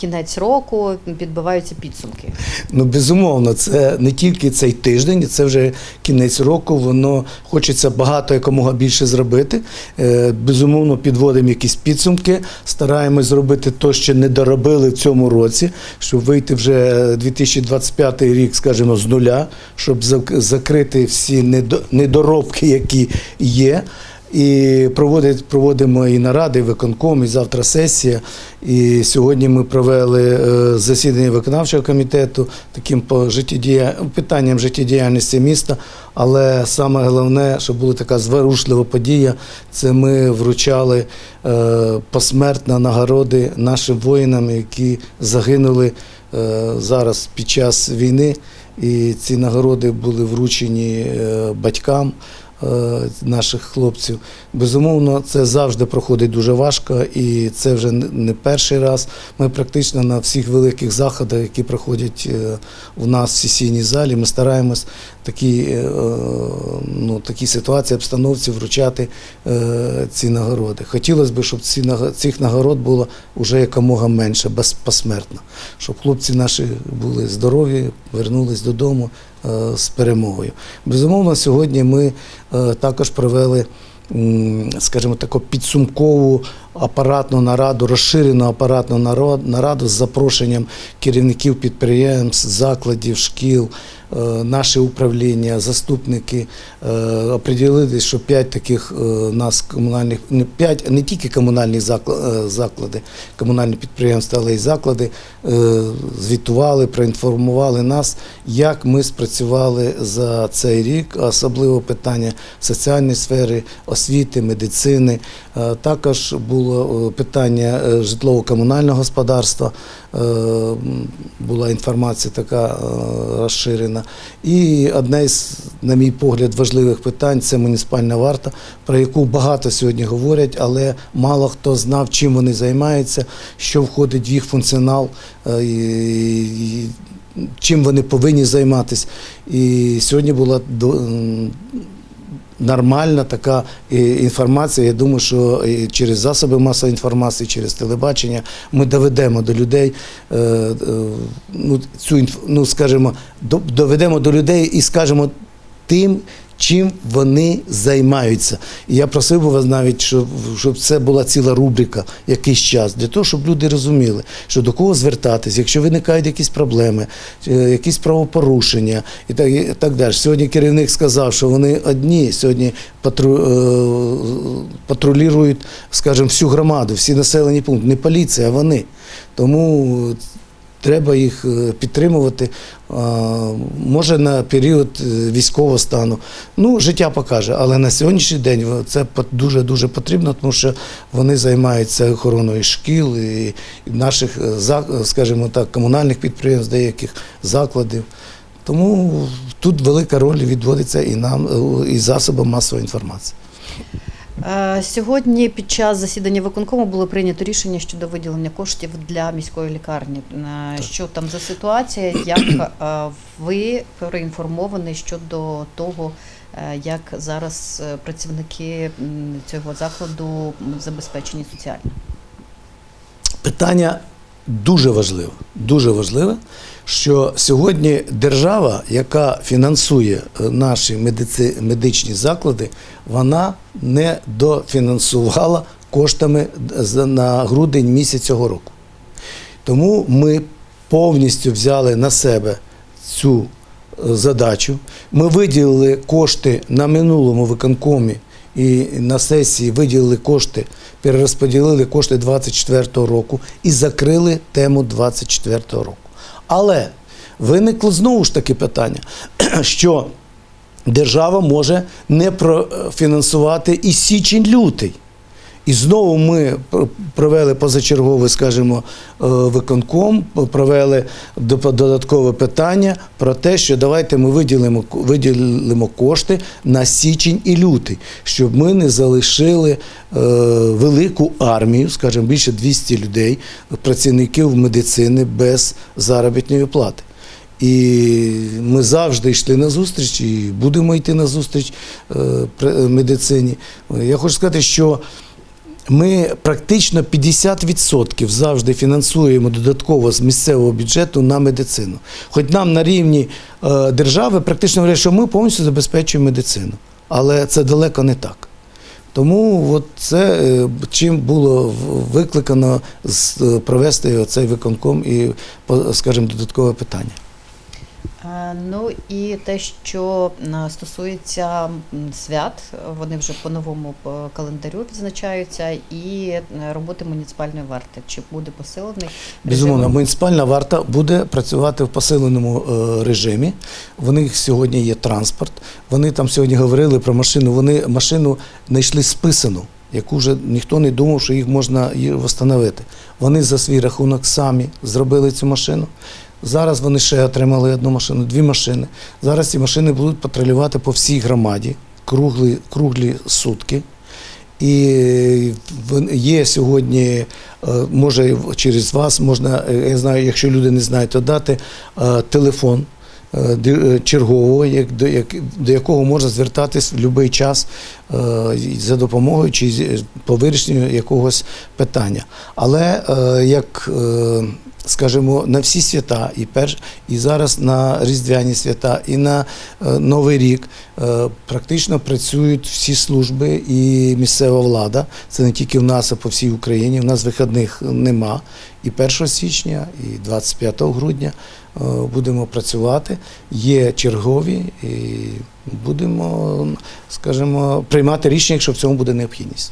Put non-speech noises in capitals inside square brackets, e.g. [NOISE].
кінець року, підбиваються підсумки. Ну, безумовно, це не тільки цей тиждень, це вже кінець року. Воно хочеться багато якомога більше зробити. Е, Безумовно, підводимо якісь підсумки, стараємось зробити те, що не доробили в цьому році, щоб вийти вже 2025 рік, скажімо, з нуля, щоб зак- закрити всі недо- недоробки, які є. І проводить, проводимо і наради, і виконком, і завтра сесія. І сьогодні ми провели е, засідання виконавчого комітету таким по життєдія... питанням життєдіяльності міста. Але саме головне, що була така зворушлива подія, це ми вручали е, посмертно нагороди нашим воїнам, які загинули е, зараз під час війни. І ці нагороди були вручені батькам наших хлопців. Безумовно, це завжди проходить дуже важко, і це вже не- перший раз. Ми практично на всіх великих заходах, які проходять е, у нас в сесійній залі, ми стараємось такі, е, ну, такі ситуації, обстановці вручати е, ці нагороди. Хотілося б, щоб ці, цих нагород було вже якомога менше, без- посмертно, щоб хлопці наші були здорові, вернулись додому е, з перемогою. Безумовно, сьогодні ми е, також провели, скажімо таку підсумкову апаратну нараду, розширену апаратну нараду з запрошенням керівників підприємств, закладів, шкіл, е, наше управління, заступники е, що п'ять таких е, нас комунальних, не п'ять, не тільки комунальні заклади, комунальні підприємства, але й заклади звітували, проінформували нас, як ми спрацювали за цей рік, особливо питання соціальної сфери, освіти, медицини. Також було е, питання е, житлово-комунального господарства, е, була інформація така розширена. І одне із, на мій погляд, важливих питань це муніципальна варта, про яку багато сьогодні говорять, але мало хто знав, чим вони займаються, що входить в їх функціонал. Чим вони повинні займатися. І сьогодні була нормальна така е, інформація. Я думаю, що через засоби масової інформації, через телебачення ми доведемо до людей е, е, ну, цю ну, скажімо, до- доведемо до людей і скажемо тим. Чим вони займаються, і я просив би вас навіть, щоб, щоб це була ціла рубрика якийсь час, для того, щоб люди розуміли, що до кого звертатись, якщо виникають якісь проблеми, е, якісь правопорушення і так, і так далі. Сьогодні керівник сказав, що вони одні сьогодні патру, е, патрулюють, скажімо, всю громаду, всі населені пункти, не поліція, а вони. Тому треба їх е, підтримувати. Може на період е, військового стану. Ну, життя покаже, але на сьогоднішній день це дуже-дуже потрібно, тому що вони займаються охороною шкіл і наших, е, скажімо так, комунальних підприємств, деяких закладів. Тому тут велика роль відводиться і нам, е, і засобам масової інформації. Е, Сьогодні під час засідання виконкому було прийнято рішення щодо виділення коштів для міської лікарні. Е, Що там за ситуація? Як е, ви проінформовані щодо того, як зараз працівники цього закладу забезпечені соціально? Питання дуже важливе. Дуже важливе, що сьогодні держава, яка фінансує е, наші медици, медичні заклади, вона не дофінансувала коштами на грудень місяць цього року. Тому ми повністю взяли на себе цю е, задачу. Ми виділили кошти на минулому виконкомі і на сесії виділили кошти, перерозподілили кошти 24-го року і закрили тему 24-го року. Але виникло знову ж таки питання, [CLEARS THROAT] що держава може не профінансувати і січень-лютий. І знову ми провели позачерговий, скажімо, е, виконком, провели додаткове питання про те, що давайте ми виділимо, виділимо кошти на січень і лютий, щоб ми не залишили е, велику армію, скажімо, більше 200 людей, працівників медицини без заробітної плати. І ми завжди йшли на зустріч і будемо йти на зустріч е, медицині. Я хочу сказати, що Ми практично 50% завжди фінансуємо додатково з місцевого бюджету на медицину. Хоч нам на рівні е, держави практично говорять, що ми повністю забезпечуємо медицину. Але це далеко не так. Тому от це е, чим було викликано е, провести цей виконком і, скажімо, додаткове питання. Е, Ну і те, що е, стосується свят, вони вже по новому календарю відзначаються, і е, роботи муніципальної варти. Чи буде посилений? Безумовно, режим? муніципальна варта буде працювати в посиленому е, режимі. В них сьогодні є транспорт. Вони там сьогодні говорили про машину. Вони машину знайшли списану, яку вже ніхто не думав, що їх можна встановити. Вони за свій рахунок самі зробили цю машину. Зараз вони ще отримали одну машину, дві машини. Зараз ці машини будуть патрулювати по всій громаді круглі, круглі сутки. І є сьогодні, е, може через вас можна, е, я знаю, якщо люди не знають, то дати е, телефон чергового, до, як, до якого можна звертатись в будь-який час за допомогою чи по вирішенню якогось питання. Але як скажімо, на всі свята, і перш і зараз на різдвяні свята, і на е, Новий рік е, практично працюють всі служби і місцева влада. Це не тільки в нас, а по всій Україні. У нас вихідних нема. І 1 січня, і 25 грудня е, будемо працювати. Є чергові, і будемо, скажімо, приймати рішення, якщо в цьому буде необхідність.